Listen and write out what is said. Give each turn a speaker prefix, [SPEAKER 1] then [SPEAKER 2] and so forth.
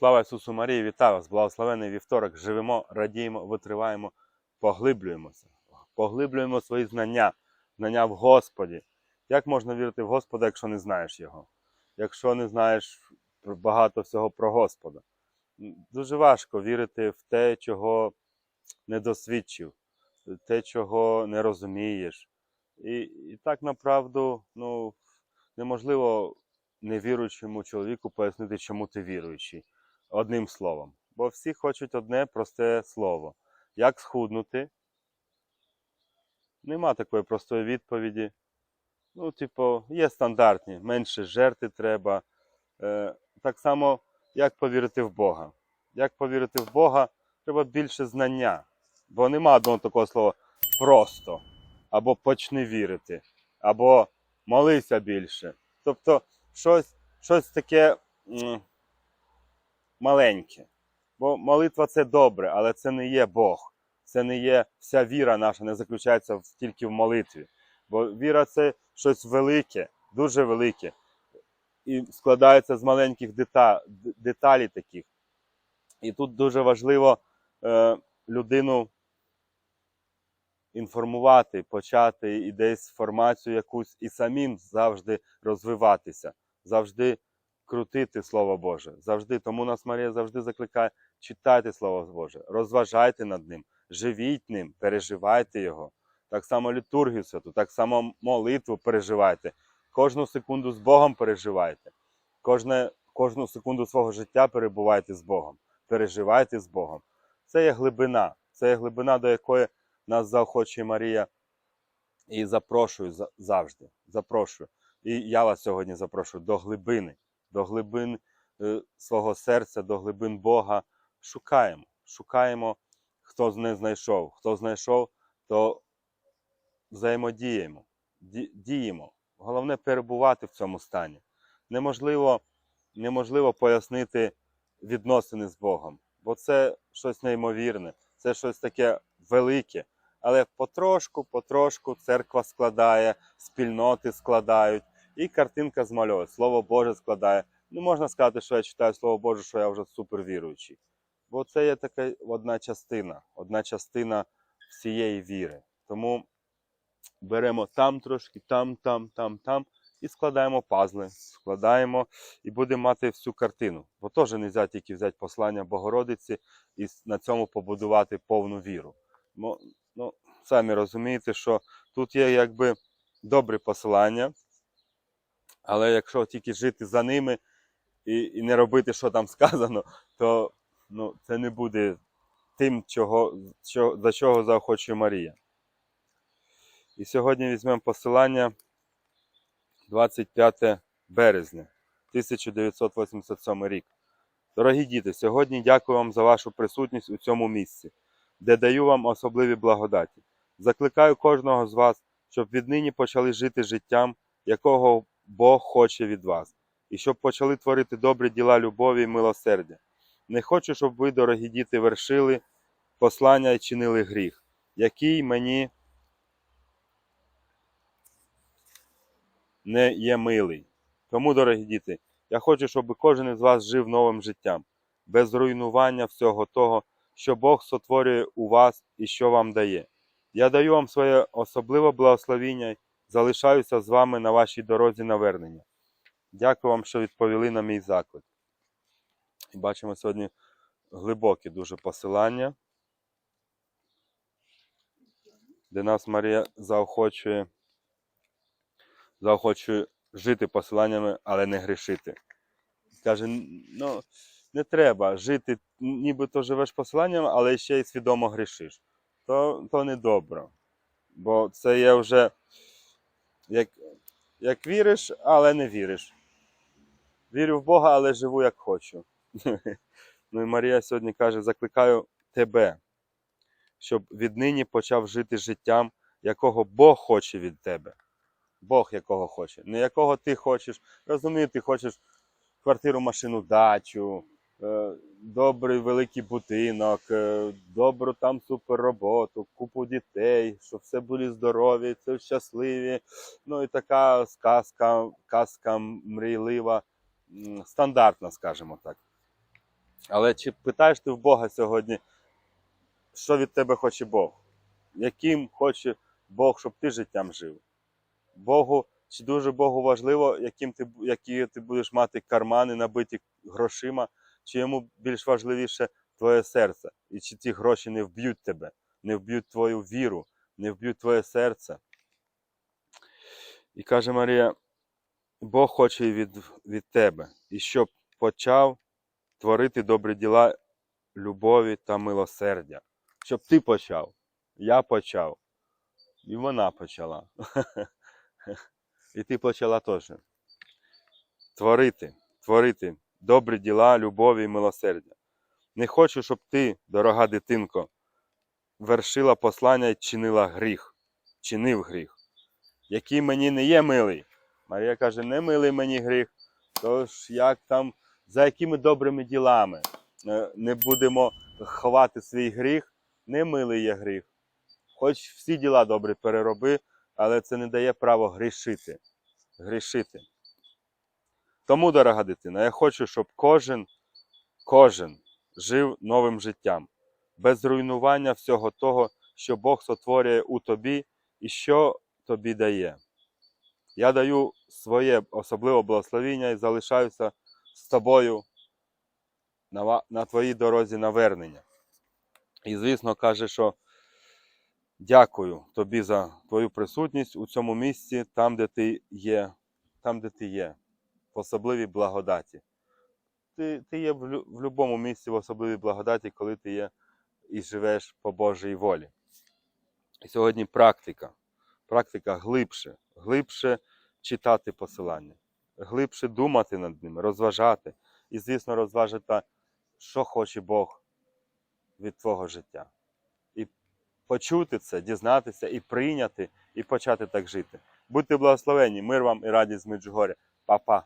[SPEAKER 1] Слава Ісусу Марії, вітаю вас! Благословений вівторок. Живемо, радіємо, витриваємо, поглиблюємося, поглиблюємо свої знання, знання в Господі. Як можна вірити в Господа, якщо не знаєш Його? Якщо не знаєш багато всього про Господа? Дуже важко вірити в те, чого не досвідчив, те, чого не розумієш. І, і так направду ну, неможливо невіруючому чоловіку пояснити, чому ти віруючий одним словом. Бо всі хочуть одне просте слово. Як схуднути? Нема такої простої відповіді. Ну, типу, є стандартні, менше жерти треба. Е, так само, як повірити в Бога. Як повірити в Бога, треба більше знання. Бо нема одного такого слова просто. Або почни вірити, або молися більше. Тобто, щось, щось таке. Маленьке. Бо молитва це добре, але це не є Бог. Це не є вся віра наша, не заключається тільки в молитві. Бо віра це щось велике, дуже велике. І складається з маленьких дета, деталей таких. І тут дуже важливо е, людину інформувати, почати і десь формацію якусь і самим завжди розвиватися, завжди крутити Слово Боже. Завжди. Тому нас Марія завжди закликає читайте Слово Боже, розважайте над ним, живіть ним, переживайте його. Так само літургію святу, так само молитву переживайте. Кожну секунду з Богом переживайте. Кожне, кожну секунду свого життя перебувайте з Богом. Переживайте з Богом. Це є глибина. Це є глибина, до якої нас заохочує Марія. І запрошую завжди. Запрошую. І я вас сьогодні запрошую до глибини, до глибин е, свого серця, до глибин Бога. Шукаємо. Шукаємо, хто не знайшов. Хто знайшов, то взаємодіємо, діємо. Головне перебувати в цьому стані. Неможливо, неможливо пояснити відносини з Богом, бо це щось неймовірне, це щось таке велике. Але потрошку, потрошку церква складає, спільноти складають, і картинка змальовує, Слово Боже складає. Не можна сказати, що я читаю Слово Боже, що я вже супервіруючий. Бо це є така одна частина, одна частина всієї віри. Тому беремо там трошки, там, там, там, там, і складаємо пазли, складаємо і будемо мати всю картину. Бо теж не можна тільки взяти послання Богородиці і на цьому побудувати повну віру. Мо- Ну, самі розумієте, що тут є якби добрі посилання, але якщо тільки жити за ними і, і не робити, що там сказано, то ну, це не буде тим, чого, що, за чого заохочує Марія. І сьогодні візьмемо посилання 25 березня 1987 рік. Дорогі діти, сьогодні дякую вам за вашу присутність у цьому місці, де даю вам особливі благодаті. Закликаю кожного з вас, щоб віднині почали жити життям, якого Бог хоче від вас, і щоб почали творити добрі діла любові і милосердя. Не хочу, щоб ви, дорогі діти, вершили послання і чинили гріх, який мені не є милий. Тому, дорогі діти, я хочу, щоб кожен із вас жив новим життям, без руйнування всього того, що Бог сотворює у вас і що вам дає. Я даю вам своє особливе благословіння, залишаюся з вами на вашій дорозі навернення. Дякую вам, що відповіли на мій заклик. Бачимо сьогодні глибокі дуже посилання, де нас Марія заохочує, заохочує жити посиланнями, але не грішити. Каже, ну, не треба жити, нібито живеш посиланням, але ще й свідомо грішиш. То, то не добре. Бо це є вже як, як віриш, але не віриш. Вірю в Бога, але живу як хочу. Ну і Марія сьогодні каже: закликаю тебе, щоб віднині почав жити життям, якого Бог хоче від тебе. Бог якого хоче, не якого ти хочеш. Розумію, ти хочеш квартиру, машину, дачу, добрий великий будинок, е, добру там супер роботу, купу дітей, щоб все були здорові, все щасливі. Ну і така сказка, казка мрійлива, стандартна, скажімо так. Але чи питаєш ти в Бога сьогодні, що від тебе хоче Бог? Яким хоче Бог, щоб ти життям жив? Богу, чи дуже Богу важливо, яким ти, які ти будеш мати кармани, набиті грошима, чи йому більш важливіше твоє серце? І чи ті гроші не вб'ють тебе, не вб'ють твою віру, не вб'ють твоє серце? І каже Марія, Бог хоче від, від тебе, і щоб почав творити добрі діла любові та милосердя. Щоб ти почав, я почав, і вона почала. І ти почала теж. Творити, творити добрі діла любові і милосердя. Не хочу, щоб ти, дорога дитинко, вершила послання і чинила гріх, чинив гріх, який мені не є милий. Марія каже, не милий мені гріх. Тож як там, за якими добрими ділами е, не будемо ховати свій гріх, не милий є гріх. Хоч всі діла добрі перероби, але це не дає право грішити. Грішити. Тому, дорога дитина, я хочу, щоб кожен, кожен жив новим життям, без руйнування всього того, що Бог сотворює у тобі і що тобі дає. Я даю своє особливе благословіння і залишаюся з тобою на, на твоїй дорозі навернення. І, звісно, каже, що дякую тобі за твою присутність у цьому місці, там, де ти є, там, де ти є, в особливій благодаті. Ти, ти є в, будь-якому місці в особливій благодаті, коли ти є і живеш по Божій волі. І сьогодні практика. Практика глибше, глибше читати посилання, глибше думати над ними, розважати. І, звісно, розважити, що хоче Бог від твого життя. І почути це, дізнатися, і прийняти, і почати так жити. Будьте благословені, мир вам і радість з Меджугоря. Па-па!